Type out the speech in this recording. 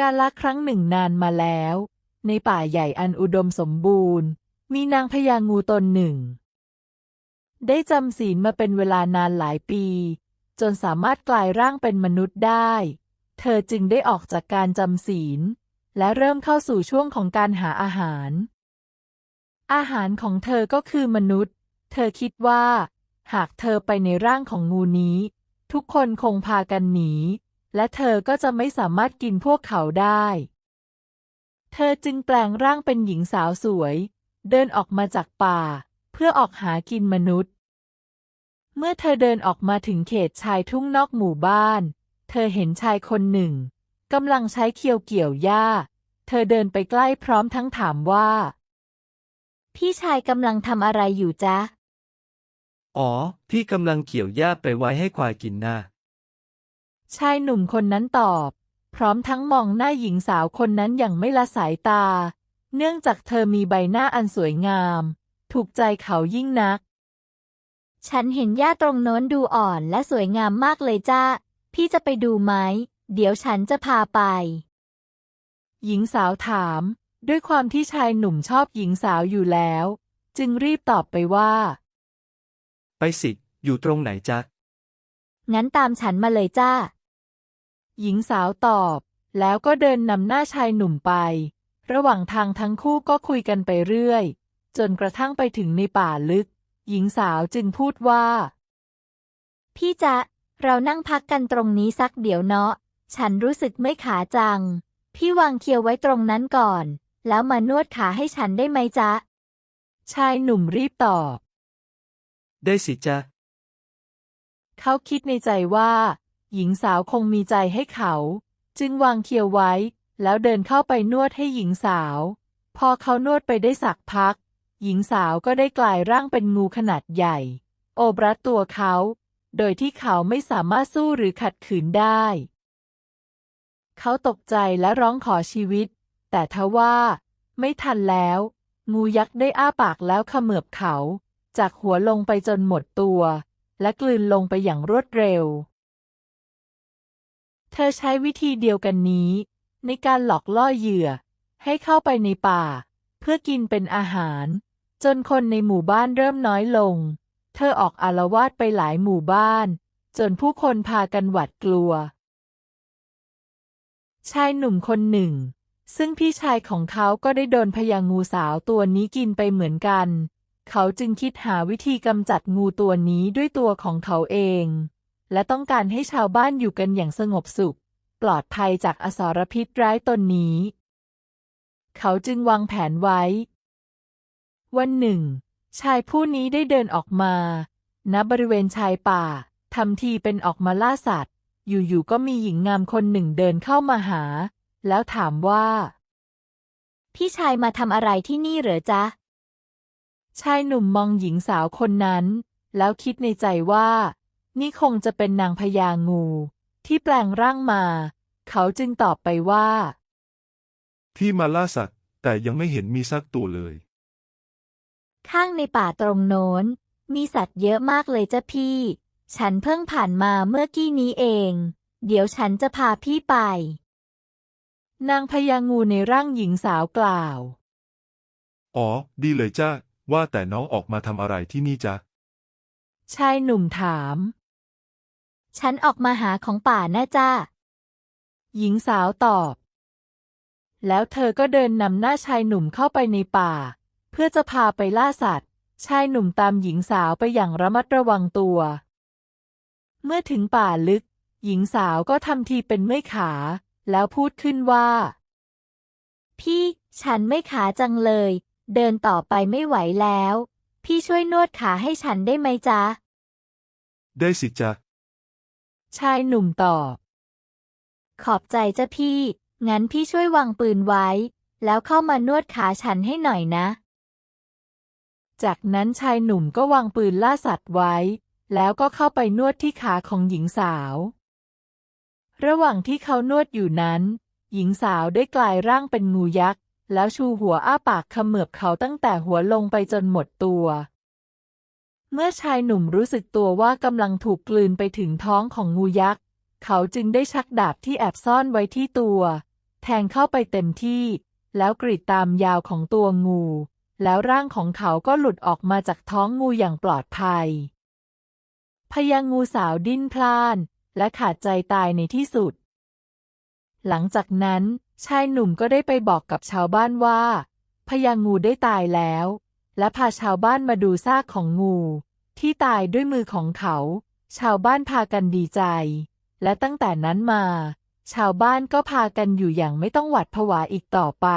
การละครั้งหนึ่งนานมาแล้ว ในป่าใหญ่อันอุดมสมบูรณ์ มีนางพญางูตนหนึ่ง ได้จำศีลมาเป็นเวลานานหลายปี จนสามารถกลายร่างเป็นมนุษย์ได้ เธอจึงได้ออกจากการจำศีล และเริ่มเข้าสู่ช่วงของการหาอาหาร อาหารของเธอก็คือมนุษย์ เธอคิดว่า หากเธอไปในร่างของงูนี้ ทุกคนคงพากันหนี และเธอก็จะไม่สามารถกินพวกเขาได้ เธอจึงแปลงร่างเป็นหญิงสาวสวย เดินออกมาจากป่า เพื่อออกหากินมนุษย์ เมื่อเธอเดินออกมาถึงเขตชายทุ่งนอกหมู่บ้าน เธอเห็นชายคนหนึ่งกำลังใช้เคียวเกี่ยวหญ้า เธอเดินไปใกล้พร้อมทั้งถามว่า พี่ชายกำลังทำอะไรอยู่จ๊ะ อ๋อ พี่กำลังเกี่ยวหญ้าไปไว้ให้ควายกินน่ะ ชายหนุ่มคนนั้นตอบ พร้อมทั้งมองหน้าหญิงสาวคนนั้นอย่างไม่ละสายตา เนื่องจากเธอมีใบหน้าอันสวยงาม ถูกใจเขายิ่งนัก ฉันเห็นหญ้าตรงโน้นดูอ่อนและสวยงามมากเลยจ้า พี่จะไปดูไหม เดี๋ยวฉันจะพาไป หญิงสาวถาม ด้วยความที่ชายหนุ่มชอบหญิงสาวอยู่แล้ว จึงรีบตอบไปว่า ไปสิ อยู่ตรงไหนจ๊ะ งั้นตามฉันมาเลยจ้า หญิงสาวตอบ แล้วก็เดินนำหน้าชายหนุ่มไป ระหว่างทางทั้งคู่ก็คุยกันไปเรื่อย จนกระทั่งไปถึงในป่าลึก หญิงสาวจึงพูดว่า พี่จ๊ะเรานั่งพักกันตรงนี้สักเดี๋ยวเนาะ ฉันรู้สึกไม่ขาจัง พี่วางเคียวไว้ตรงนั้นก่อน แล้วมานวดขาให้ฉันได้ไหมจ๊ะ ชายหนุ่มรีบตอบ ได้สิจ๊ะ เขาคิดในใจว่า หญิงสาวคงมีใจให้เขา จึงวางเคียวไว้ แล้วเดินเข้าไปนวดให้หญิงสาว พอเขานวดไปได้สักพัก หญิงสาวก็ได้กลายร่างเป็นงูขนาดใหญ่ โอบรัดตัวเขา โดยที่เขาไม่สามารถสู้หรือขัดขืนได้ เขาตกใจและร้องขอชีวิต แต่ทว่า ไม่ทันแล้ว งูยักษ์ได้อ้าปากแล้วเขมือบเขา จากหัวลงไปจนหมดตัว และกลืนลงไปอย่างรวดเร็ว เธอใช้วิธีเดียวกันนี้ ในการหลอกล่อเหยื่อ ให้เข้าไปในป่า เพื่อกินเป็นอาหาร จนคนในหมู่บ้านเริ่มน้อยลง เธอออกอารวาสไปหลายหมู่บ้าน จนผู้คนพากันหวาดกลัว ชายหนุ่มคนหนึ่ง ซึ่งพี่ชายของเขาก็ได้โดนพญางูสาวตัวนี้กินไปเหมือนกัน เขาจึงคิดหาวิธีกำจัดงูตัวนี้ด้วยตัวของเขาเอง และต้องการให้ชาวบ้านอยู่กันอย่างสงบสุข ปลอดภัยจากอสรพิษร้ายตนนี้ เขาจึงวางแผนไว้ วันหนึ่ง ชายผู้นี้ได้เดินออกมาณบริเวณชายป่าทำทีเป็นออกมาล่าสัตว์ อยู่ๆก็มีหญิงงามคนหนึ่งเดินเข้ามาหา แล้วถามว่า พี่ชายมาทำอะไรที่นี่เหรอจ๊ะ ชายหนุ่มมองหญิงสาวคนนั้น แล้วคิดในใจว่า นี่คงจะเป็นนางพญางู ที่แปลงร่างมา เขาจึงตอบไปว่า ที่มาล่าสัตว์ แต่ยังไม่เห็นมีสักตัวเลย ข้างในป่าตรงโน้น มีสัตว์เยอะมากเลยจ้ะพี่ ฉันเพิ่งผ่านมาเมื่อกี้นี้เอง เดี๋ยวฉันจะพาพี่ไป นางพญางูในร่างหญิงสาวกล่าว อ๋อ ดีเลยจ้าว่าแต่น้องออกมาทำอะไรที่นี่จ๊ะ ชายหนุ่มถาม ฉันออกมาหาของป่านะจ้า หญิงสาวตอบ แล้วเธอก็เดินนำหน้าชายหนุ่มเข้าไปในป่า เพื่อจะพาไปล่าสัตว์ ชายหนุ่มตามหญิงสาวไปอย่างระมัดระวังตัว เมื่อถึงป่าลึก หญิงสาวก็ทำทีเป็นไม่ขา แล้วพูดขึ้นว่า พี่ฉันไม่ขาจังเลย เดินต่อไปไม่ไหวแล้ว พี่ช่วยนวดขาให้ฉันได้ไหมจ๊ะ ได้สิจ๊ะ ชายหนุ่มตอบ ขอบใจเจ้ะพี่ งั้นพี่ช่วยวางปืนไว้ แล้วเข้ามานวดขาฉันให้หน่อยนะ จากนั้นชายหนุ่มก็วางปืนล่าสัตว์ไว้ แล้วก็เข้าไปนวดที่ขาของหญิงสาว ระหว่างที่เขานวดอยู่นั้น หญิงสาวได้กลายร่างเป็นงูยักษ์ แล้วชูหัวอ้าปากเขมือบเขาตั้งแต่หัวลงไปจนหมดตัว เมื่อชายหนุ่มรู้สึกตัวว่ากำลังถูกกลืนไปถึงท้องของงูยักษ์ เขาจึงได้ชักดาบที่แอบซ่อนไว้ที่ตัว แทงเข้าไปเต็มที่ แล้วกรีดตามยาวของตัวงู แล้วร่างของเขาก็หลุดออกมาจากท้องงูอย่างปลอดภัยพญางูสาวดิ้นพล่าน และขาดใจตายในที่สุด หลังจากนั้น ชายหนุ่มก็ได้ไปบอกกับชาวบ้านว่าพญางูได้ตายแล้ว และพาชาวบ้านมาดูซากของงู ที่ตายด้วยมือของเขา ชาวบ้านพากันดีใจ และตั้งแต่นั้นมา ชาวบ้านก็พากันอยู่อย่างไม่ต้องหวัดผวาอีกต่อไป